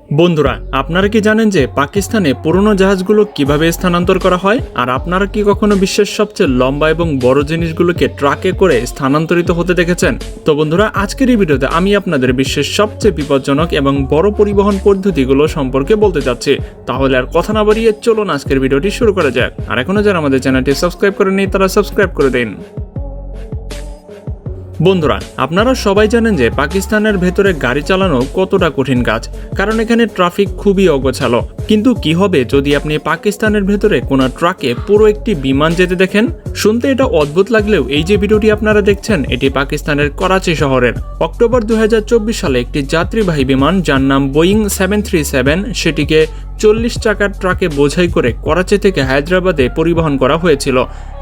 বন্ধুরা, আপনারা কি জানেন যে পাকিস্তানে পুরনো জাহাজগুলো কীভাবে স্থানান্তর করা হয়? আর আপনারা কি কখনো বিশ্বের সবচেয়ে লম্বা এবং বড় জিনিসগুলোকে ট্রাকে করে স্থানান্তরিত হতে দেখেছেন? তো বন্ধুরা, আজকের এই ভিডিওতে আমি আপনাদের বিশ্বের সবচেয়ে বিপজ্জনক এবং বড় পরিবহন পদ্ধতিগুলো সম্পর্কে বলতে চাচ্ছি তাহলে আর কথা না বাড়িয়ে চলুন আজকের ভিডিওটি শুরু করা যাক। আর এখনও যারা আমাদের চ্যানেলটি সাবস্ক্রাইব করেনি তারা সাবস্ক্রাইব করে দিন। বন্ধুরা, আপনারা সবাই জানেন যে পাকিস্তানের ভেতরে গাড়ি চালানো কতটা কঠিন কাজ, কারণ এখানে ট্রাফিক খুবই অগোছালো। কিন্তু কি হবে যদি আপনি পাকিস্তানের ভেতরে কোনো ট্রাকে পুরো একটি বিমান যেতে দেখেন? শুনতে এটা অদ্ভুত লাগলেও এই যে ভিডিওটি আপনারা দেখছেন, এটি পাকিস্তানের করাচি শহরের। অক্টোবর দুই হাজার চব্বিশ সালে একটি যাত্রীবাহী বিমান যার নাম বোয়িং সেভেন থ্রি সেভেন, সেটিকে চল্লিশ চাকার ট্রাকে বোঝাই করে করাচি থেকে হায়দ্রাবাদে পরিবহন করা হয়েছিল।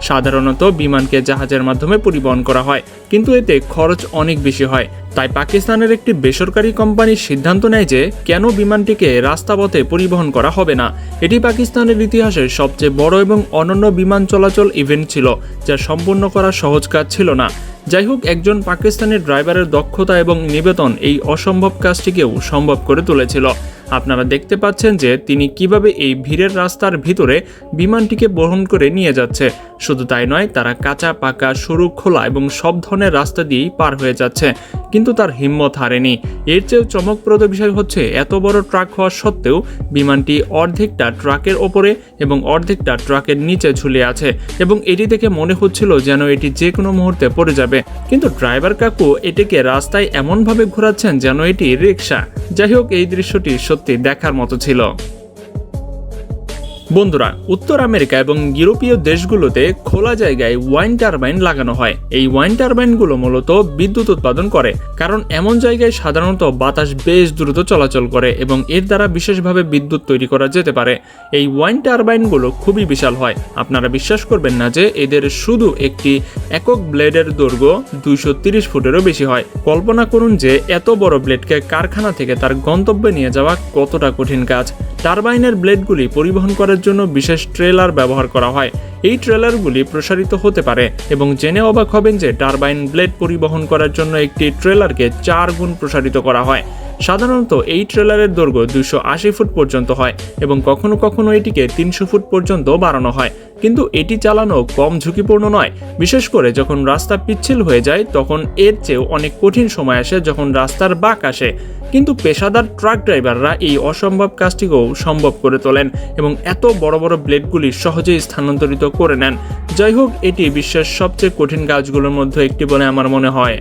সাধারণত বিমানকে জাহাজের মাধ্যমে পরিবহন করা হয়, কিন্তু এতে খরচ অনেক বেশি হয়। তাই পাকিস্তানের একটি বেসরকারি কোম্পানি সিদ্ধান্ত নেয় যে, কেন বিমানটিকে রাস্তাপথে পরিবহন করা হবে না? এটি পাকিস্তানের ইতিহাসের সবচেয়ে বড় এবং অনন্য বিমান চলাচল ইভেন্ট ছিল, যা সম্পূর্ণ করা সহজ কাজ ছিল না। যাই হোক, একজন পাকিস্তানের ড্রাইভারের দক্ষতা এবং নিবেদন এই অসম্ভব কাজটিকেও সম্ভব করে তুলেছিল। আপনারা দেখতে পাচ্ছেন যে তিনি কীভাবে এই ভিড়ের রাস্তার ভিতরে বিমানটিকে বহন করে নিয়ে যাচ্ছে। শুধু তাই নয়, তারা কাঁচা, পাকা, সরু, খোলা এবং সব ধরনের রাস্তা দিয়েই পার হয়ে যাচ্ছে। কিন্তু তার হিম্মত হারেনি। এর চেয়েও চমকপ্রদ বিষয় হচ্ছে, এত বড় ট্রাক হওয়া সত্ত্বেও বিমানটি অর্ধেকটা ট্রাকের ওপরে এবং অর্ধেকটা ট্রাকের নিচে ঝুলে আছে এবং এটি দেখে মনে হচ্ছিল যেন এটি যে কোনো মুহূর্তে পড়ে যাবে। কিন্তু ড্রাইভার কাকু এটিকে রাস্তায় এমনভাবে ঘোরাচ্ছেন যেন এটি রিক্সা যাই হোক, এই দৃশ্যটি সত্যি দেখার মতো ছিল। বন্ধুরা, উত্তর আমেরিকা এবং ইউরোপীয় দেশগুলোতে খোলা জায়গায় ওয়াইন টারবাইন লাগানো হয়। এই ওয়াইন টারবাইনগুলো মূলত বিদ্যুৎ উৎপাদন করে, কারণ এমন জায়গায় সাধারণত বাতাস বেশ দ্রুত চলাচল করে এবং এর দ্বারা বিশেষভাবে বিদ্যুৎ তৈরি করা যেতে পারে। এই ওয়াইন টারবাইনগুলো খুবই বিশাল হয়। আপনারা বিশ্বাস করবেন না যে এদের শুধু একটি একক ব্লেডের দৈর্ঘ্য দুইশো তিরিশ ফুটেরও বেশি হয়। কল্পনা করুন যে এত বড় ব্লেডকে কারখানা থেকে তার গন্তব্যে নিয়ে যাওয়া কতটা কঠিন কাজ। টারবাইনের ব্লেডগুলি পরিবহন করার জন্য বিশেষ ট্রেলার ব্যবহার করা হয়। এই ট্রেলারগুলি প্রসারিত হতে পারে এবং জেনে অবাক হবেন যে টারবাইন ব্লেড পরিবহন করার জন্য একটি ট্রেলারকে চার গুণ প্রসারিত করা হয়। সাধারণত এই ট্রেলারের দৈর্ঘ্য দুশো আশি ফুট পর্যন্ত হয় এবং কখনো কখনো এটিকে তিনশো ফুট পর্যন্ত বাড়ানো হয়। কিন্তু এটি চালানো কম ঝুঁকিপূর্ণ নয়। বিশেষ করে যখন রাস্তা পিচ্ছিল হয়ে যায়, তখন এর চেয়েও অনেক কঠিন সময় আসে যখন রাস্তার বাঁক আসে। কিন্তু পেশাদার ট্রাক ড্রাইভাররা এই অসম্ভব কাজটিকেও সম্ভব করে তোলেন এবং এত বড় বড় ব্লেডগুলি সহজেই স্থানান্তরিত করে নেন। যাই হোক, এটি বিশ্বের সবচেয়ে কঠিন কাজগুলোর মধ্যে একটি বলে আমার মনে হয়।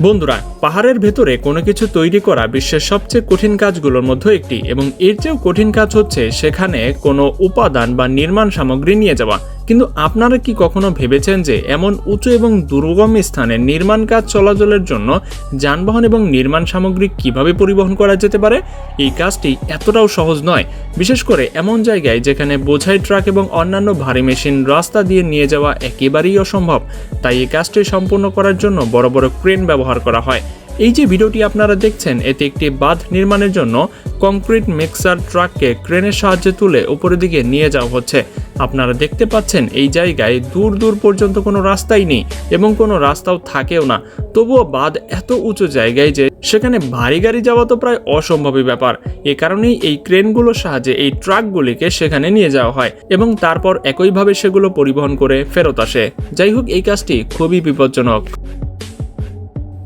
বন্ধুরা, পাহাড়ের ভেতরে কোনো কিছু তৈরি করা বিশ্বের সবচেয়ে কঠিন কাজগুলোর মধ্যে একটি এবং এর চেয়েও কঠিন কাজ হচ্ছে সেখানে কোনো উপাদান বা নির্মাণ সামগ্রী নিয়ে যাওয়া। কিন্তু আপনারা কি কখনো ভেবেছেন যে এমন উঁচু এবং দুর্গম স্থানে নির্মাণ কাজ চলাচলের জন্য যানবাহন এবং নির্মাণ সামগ্রী কীভাবে পরিবহন করা যেতে পারে? এই কাজটি এতটাও সহজ নয়। বিশেষ করে এমন জায়গায় যেখানে বোঝাই ট্রাক এবং অন্যান্য ভারী মেশিন রাস্তা দিয়ে নিয়ে যাওয়া একেবারেই অসম্ভব। তাই এই কাজটি সম্পূর্ণ করার জন্য বড় বড় ক্রেন ব্যবহার করা হয়। এই যে ভিডিওটি আপনারা দেখছেন এতে একটি বাঁধ নির্মাণের জন্য কংক্রিট মিক্সার ট্রাককে ক্রেনের সাহায্যে তুলে উপরের দিকে নিয়ে যাওয়া হচ্ছে। আপনারা দেখতে পাচ্ছেন এই জায়গায় দূর দূর পর্যন্ত কোনো রাস্তাই নেই এবং কোনো রাস্তাও থাকেও না। তবুও বাঁধ এত উঁচু জায়গায় যে সেখানে ভারী গাড়ি যাওয়া তো প্রায় অসম্ভবই ব্যাপার। এ কারণেই এই ক্রেনগুলোর সাহায্যে এই ট্রাকগুলিকে সেখানে নিয়ে যাওয়া হয় এবং তারপর একইভাবে সেগুলো পরিবহন করে ফেরত আসে। যাই হোক, এই কাজটি খুবই বিপজ্জনক।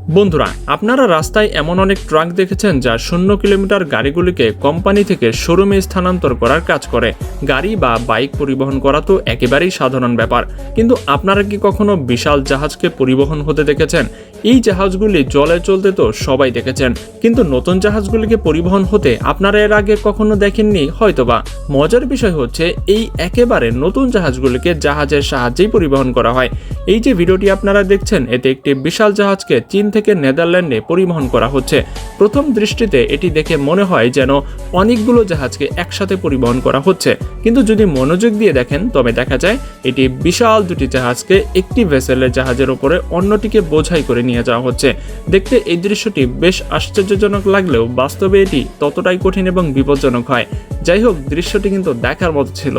বন্ধুরা, আপনারা রাস্তায় এমন অনেক ট্রাক দেখেছেন যা শূন্য কিলোমিটার গাড়িগুলিকে কোম্পানি থেকে শোরুমে স্থানান্তর করার কাজ করে। গাড়ি বা বাইক পরিবহন করা তো একেবারেই সাধারণ ব্যাপার। কিন্তু আপনারা কি কখনো বিশাল জাহাজকে পরিবহন হতে দেখেছেন? এই জাহাজগুলি জলে চলতে তো সবাই দেখেছেন। কিন্তু নতুন জাহাজগুলিকে পরিবহন হতে আপনারা এর আগে কখনো দেখেননি? হয়তোবা। মজার বিষয় হচ্ছে, এই একেবারে নতুন জাহাজগুলিকে জাহাজের সাহায্যেই পরিবহন করা হয়। এই যে ভিডিওটি আপনারা দেখছেন, এতে একটি বিশাল জাহাজকে চীন থেকে নেদারল্যান্ডে পরিবহন করা হচ্ছে। প্রথম দৃষ্টিতে এটি দেখে মনে হয় যেন অনেকগুলো জাহাজকে একসাথে পরিবহন করা হচ্ছে। কিন্তু যদি মনোযোগ দিয়ে দেখেন, তবে দেখা যায় এটি বিশাল দুটি জাহাজকে একটি ভেসেলের জাহাজের উপরে অন্যটিকে বোঝাই করে নিয়ে যাওয়া হচ্ছে। দেখতে এই দৃশ্যটি বেশ আশ্চর্যজনক লাগলেও বাস্তবে এটি ততটাই কঠিন এবং বিপজ্জনক হয়। যাই হোক, দৃশ্যটি কিন্তু দেখার মতো ছিল।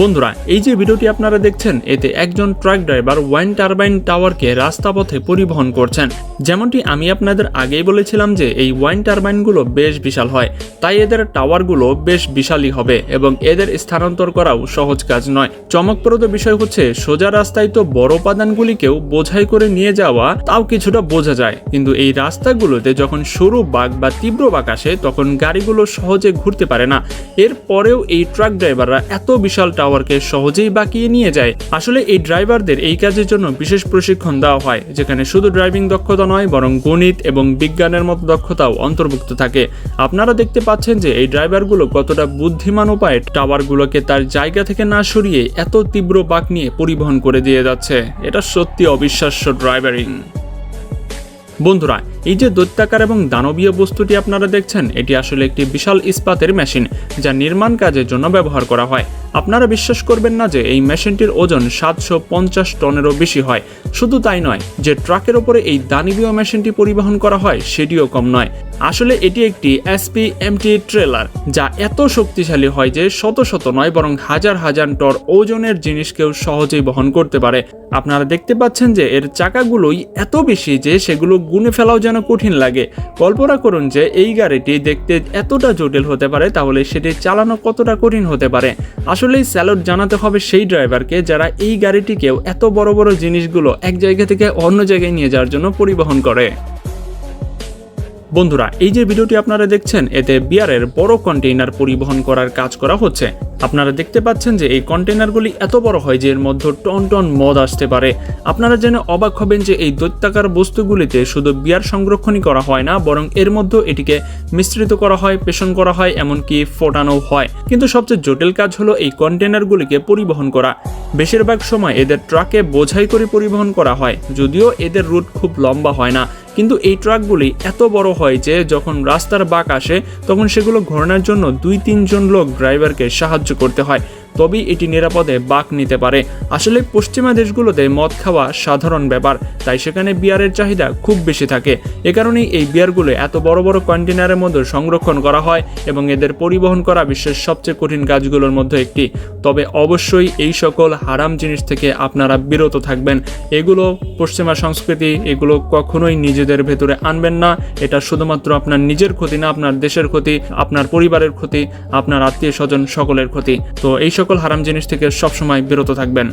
বন্ধুরা, এই যে ভিডিওটি আপনারা দেখছেন, এতে একজন ট্রাক ড্রাইভার ওয়াইন টারবাইন টাওয়ারকে রাস্তাপথে পরিবহন করছেন। যেমনটি আমি আপনাদের আগেই বলেছিলাম যে, এই ওয়াইন টারবাইনগুলো বেশ বিশাল হয়। তাই এদের টাওয়ারগুলো বেশ বিশালই হবে এবং এদের স্থানান্তর করাও সহজ কাজ নয়। চমকপ্রদ বিষয় হচ্ছে, সোজা রাস্তায় তো বড় উপাদানগুলিকেও বোঝাই করে নিয়ে যাওয়া, তাও কিছুটা বোঝা যায়। কিন্তু এই রাস্তাগুলোতে যখন সরু বাঘ বা তীব্র বাঘ আসে, তখন গাড়িগুলো সহজে ঘুরতে পারে না। এরপরেও এই ট্রাক ড্রাইভাররা এত বিশাল টাওয়ারকে সহজেই বাঁকিয়ে নিয়ে যায়। আসলে এই ড্রাইভারদের এই কাজের জন্য বিশেষ প্রশিক্ষণ দেওয়া হয়, যেখানে শুধু ড্রাইভিং দক্ষতা নয়, বরং গণিত এবং বিজ্ঞানের মতো দক্ষতাও অন্তর্ভুক্ত থাকে। আপনারা দেখতে পাচ্ছেন যে এই ড্রাইভারগুলো কতটা বুদ্ধিমান উপায়ে টাওয়ারগুলোকে তার জায়গা থেকে না সরিয়ে এত তীব্র বাঁক নিয়ে পরিবহন করে দিয়ে যাচ্ছে। এটা সত্যি অবিশ্বাস্য ড্রাইভারিং। বন্ধুরা এই যে দৈত্যাকার এবং দানবীয় বস্তুটি আপনারা দেখছেন, এটি আসলে একটি বিশাল ইস্পাতের মেশিন যা নির্মাণ কাজের জন্য ব্যবহার করা হয়। আপনারা বিশ্বাস করবেন না যে এই মেশিনটির ওজন সাতশো পঞ্চাশ টনেরও বেশি হয়। শুধু তাই নয়, যে ট্রাকের ওপরে এই দানবীয় মেশিনটি পরিবহন করা হয়, সেটিও কম নয়। আসলে এটি একটি এসপি এমটি ট্রেলার, যা এত শক্তিশালী হয় যে শত শত নয়, বরং হাজার হাজার টর ওজনের জিনিসকেও সহজেই বহন করতে পারে। আপনারা দেখতে পাচ্ছেন যে এর চাকাগুলোই এত বেশি যে সেগুলো গুনে ফেলাও যেন কঠিন লাগে। কল্পনা করুন যে এই গাড়িটি দেখতে এতটা জটিল হতে পারে, তাহলে সেটি চালানো কতটা কঠিন হতে পারে। আসলেই স্যালোট জানাতে হবে সেই ড্রাইভারকে যারা এই গাড়িটিকেও এত বড় বড় জিনিসগুলো এক জায়গা থেকে অন্য জায়গায় নিয়ে যাওয়ার জন্য পরিবহন করে। বন্ধুরা, এই যে ভিডিওটি আপনারা দেখছেন, এতে বিয়ারের বড় কন্টেইনার পরিবহন করার কাজ করা হচ্ছে। আপনারা দেখতে পাচ্ছেন যে এই কন্টেইনারগুলি এত বড় হয় যে এর মধ্যে টন টন মদ আসতে পারে। আপনারা জেনে অবাক হবেন যে এই দৈত্যাকার বস্তুগুলিতে শুধু বিয়ার সংরক্ষণই করা হয় না, বরং এর মধ্যে এটিকে মিশ্রিত করা হয়, পেষণ করা হয়, এমনকি ফোটানো হয়। কিন্তু সবচেয়ে জটিল কাজ হলো এই কন্টেইনারগুলিকে পরিবহন করা। বেশিরভাগ সময় এদের ট্রাকে বোঝাই করে পরিবহন করা হয়, যদিও এদের রুট খুব লম্বা হয় না। কিন্তু এই ট্রাকগুলি এত বড় হয় যে, যখন রাস্তার বাঁক আসে, তখন সেগুলো ঘোরানোর জন্য দুই তিনজন লোক ড্রাইভারকে সাহায্য করতে হয়। তবেই এটি নিরাপদে বাঁক নিতে পারে। আসলে পশ্চিমা দেশগুলোতে মদ খাওয়া সাধারণ ব্যাপার, তাই সেখানে বিয়ারের চাহিদা খুব বেশি থাকে। এ কারণেই এই বিয়ারগুলো এত বড় বড় কন্টেনারের মধ্যে সংরক্ষণ করা হয় এবং এদের পরিবহন করা বিশ্বের সবচেয়ে কঠিন কাজগুলোর মধ্যে একটি। তবে অবশ্যই এই সকল হারাম জিনিস থেকে আপনারা বিরত থাকবেন। এগুলো পশ্চিমা সংস্কৃতি, এগুলো কখনোই নিজেদের ভেতরে আনবেন না। এটা শুধুমাত্র আপনার নিজের ক্ষতি না, আপনার দেশের ক্ষতি, আপনার পরিবারের ক্ষতি, আপনার আত্মীয় স্বজন সকলের ক্ষতি। তো এই সকল হারাম জিনিস থেকে সবসময় বিরত থাকবেন।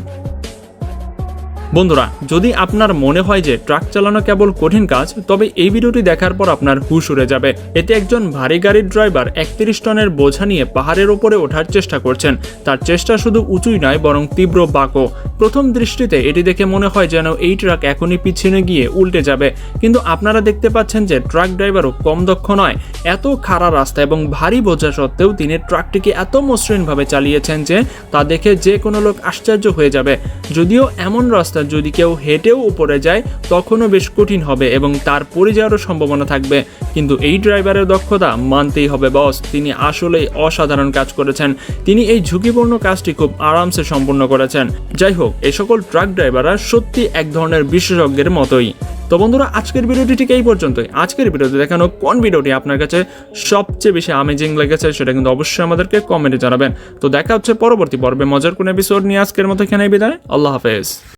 বন্ধুরা, যদি আপনার মনে হয় যে ট্রাক চালানো কেবল কঠিন কাজ, তবে এই ভিডিওটি দেখার পর আপনার হুশ উড়ে যাবে। এতে একজন ভারী গাড়ির ড্রাইভার একত্রিশ টনের বোঝা নিয়ে পাহাড়ের ওপরে ওঠার চেষ্টা করছেন। তার চেষ্টা শুধু উঁচুই নয়, বরং তীব্র বাঁকও। প্রথম দৃষ্টিতে এটি দেখে মনে হয় যেন এই ট্রাক এখনই পিছনে গিয়ে উল্টে যাবে। কিন্তু আপনারা দেখতে পাচ্ছেন যে ট্রাক ড্রাইভারও কম দক্ষ নয়। এত খাড়া রাস্তা এবং ভারী বোঝা সত্ত্বেও তিনি ট্রাকটিকে এত মসৃণভাবে চালিয়েছেন যে তা দেখে যে কোনো লোক আশ্চর্য হয়ে যাবে। যদিও এমন রাস্তা যদি কেউ হেঁটেও উপরে যায়, তখনও বেশ কঠিন হবে এবং তার পড়ে যাওয়ারও সম্ভাবনা থাকবে। কিন্তু এই ড্রাইভারের দক্ষতা মানতেই হবে, বস। তিনি আসলেই অসাধারণ কাজ করেছেন। তিনি এই ঝুঁকিপূর্ণ কাজটি খুব আরামসে সম্পূর্ণ করেছেন। যাই হোক এই সকল ট্রাক ড্রাইভাররা সত্যি এক ধরনের বিশেষজ্ঞের মতোই। তো বন্ধুরা, আজকের ভিডিওটি ঠিক এই পর্যন্তই। আজকের ভিডিওতে দেখানো কোন ভিডিওটি আপনার কাছে সবচেয়ে বেশি আমেজিং লেগেছে, সেটা কিন্তু অবশ্যই আমাদেরকে কমেন্টে জানাবেন। তো দেখা হচ্ছে পরবর্তী পর্বে মজার কোন এপিসোড নিয়ে আজকের মতো এখানে বিদায়। আল্লাহ হাফেজ।